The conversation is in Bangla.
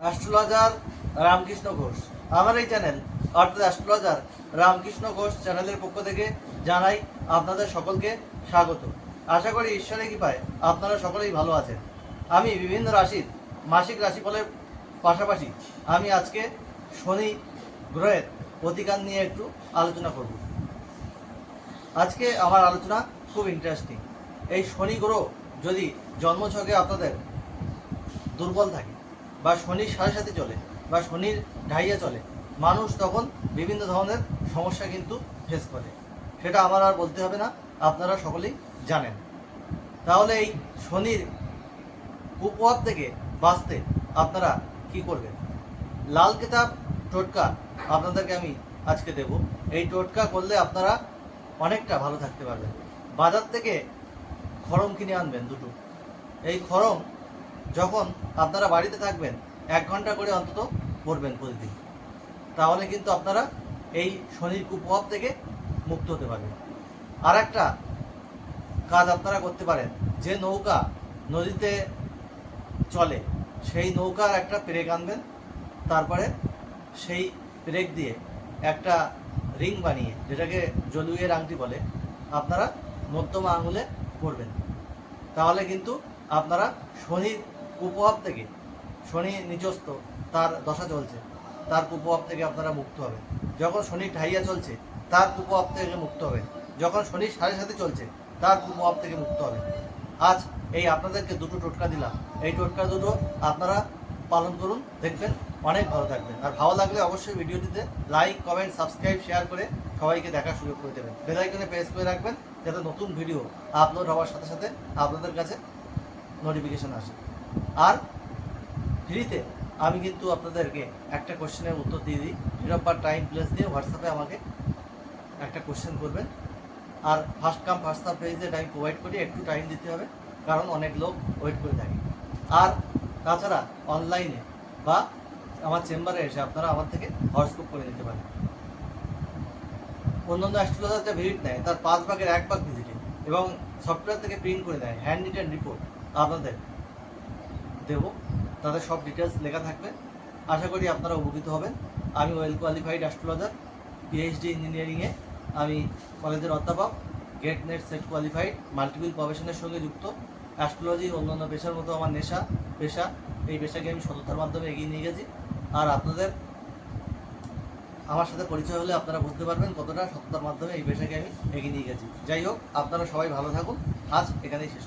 অ্যাস্ট্রোলজার রামকৃষ্ণ ঘোষ। আমার এই চ্যানেল, অর্থাৎ অ্যাস্ট্রোলজার রামকৃষ্ণ ঘোষ চ্যানেলের পক্ষ থেকে জানাই আপনাদের সকলকে স্বাগত। আশা করি ঈশ্বরের কৃপায় আপনারা সকলেই ভালো আছেন। আমি বিভিন্ন রাশির মাসিক রাশিফলের পাশাপাশি আমি আজকে শনি গ্রহের প্রতিকার নিয়ে একটু আলোচনা করব। আজকে আমার আলোচনা খুব ইন্টারেস্টিং এই শনি গ্রহ যদি জন্মছকে আপনাদের দুর্বল থাকে বা শনির সাথে সাথে চলে, বা শনির ঢাইয়া চলে, মানুষ তখন বিভিন্ন ধরনের সমস্যা কিন্তু ফেস করে। সেটা আমার আর বলতে হবে না, আপনারা সকলেই জানেন। তাহলে এই শনির কুপ্রভাব থেকে বাঁচতে আপনারা কি করবেন? লাল কেতাব টোটকা আপনাদেরকে আমি আজকে দেব। এই টোটকা করলে আপনারা অনেকটা ভালো থাকতে পারবেন। বাজার থেকে খড়ম কিনে আনবেন দুটো। এই খড়ম যখন আপনারা বাড়িতে থাকবেন, এক ঘণ্টা করে অন্তত পড়বেন প্রতিদিন। তাহলে কিন্তু আপনারা এই শনির কুপ্রভাব থেকে মুক্ত হতে পারবেন। আর একটা কাজ আপনারা করতে পারেন, যে নৌকা নদীতে চলে, সেই নৌকার একটা পেরেক আনবেন, তারপরে সেই পেরেক দিয়ে একটা রিং বানিয়ে, যেটাকে জলুইয়ের আংটি বলে, আপনারা মধ্যমা আঙুলে পরবেন তাহলে কিন্তু আপনারা শনির কুপ্রভাব থেকে শনি নিচস্থ, তার দশা চলছে, তার কুপ্রভাব থেকে আপনারা মুক্ত হবেন। যখন শনি ঢাইয়া চলছে, তার কুপ্রভাব থেকে মুক্ত হবেন। যখন শনি সাড়ে সাথে চলছে, তার কুপ্রভাব থেকে মুক্ত হবেন। আজ এই আপনাদেরকে দুটো টোটকা দিলাম। এই টোটকা দুটো আপনারা পালন করুন, দেখবেন অনেক ভালো থাকবেন। আর ভালো লাগলে অবশ্যই ভিডিওটিতে লাইক কমেন্ট সাবস্ক্রাইব শেয়ার করে সবাইকে দেখার সুযোগ করে দেবেন। বেলাইকনে প্রেস করে রাখবেন, যাতে নতুন ভিডিও আপলোড হওয়ার সাথে সাথে আপনাদের কাছে নোটিফিকেশন আসে। আর ফ্রিতে আমি কিন্তু আপনাদেরকে একটা কোশ্চেনের উত্তর দিয়ে দিই। বার্থ টাইম প্লেস দিয়ে হোয়াটসঅ্যাপে আমাকে একটা কোশ্চেন করবেন। আর ফার্স্ট কাম ফার্স্ট সার্ভ পেজে টাইম প্রোভাইড করি একটু টাইম দিতে হবে, কারণ অনেক লোক ওয়েট করে থাকে। আর তাছাড়া অনলাইনে বা আমার চেম্বারে এসে আপনারা আমার থেকে হরস্কোপ করে নিতে পারেন। অন্যান্য অ্যাস্ট্রোলজার যে ভিজিট নেয়, তার পাঁচ ভাগের এক ভাগ ভিজিটে এবং সফটওয়্যার থেকে প্রিন্ট করে দেয় হ্যান্ড রিটেন রিপোর্ট আপনাদের। দেব। তাদের সব ডিটেলস লেখা থাকবে। আশা করি আপনারা উপকৃত হবেন। আমি ওয়েল কোয়ালিফাইড অ্যাস্ট্রোলজার পিএইচডি ইঞ্জিনিয়ারিংয়ে আমি কলেজের অধ্যাপক GATE NET SET qualified multiple প্রফেশনের সঙ্গে যুক্ত। অ্যাস্ট্রোলজি অন্যান্য পেশার মতো আমার নেশা, পেশা। এই পেশাকে আমি সততার মাধ্যমে এগিয়ে নিয়ে গেছি। আর আপনাদের, আমার সাথে পরিচয় হলে আপনারা বুঝতে পারবেন কতটা সততার মাধ্যমে এই পেশাকে আমি এগিয়ে নিয়ে গেছি। যাই হোক, আপনারা সবাই ভালো থাকুন। আজ এখানেই শেষ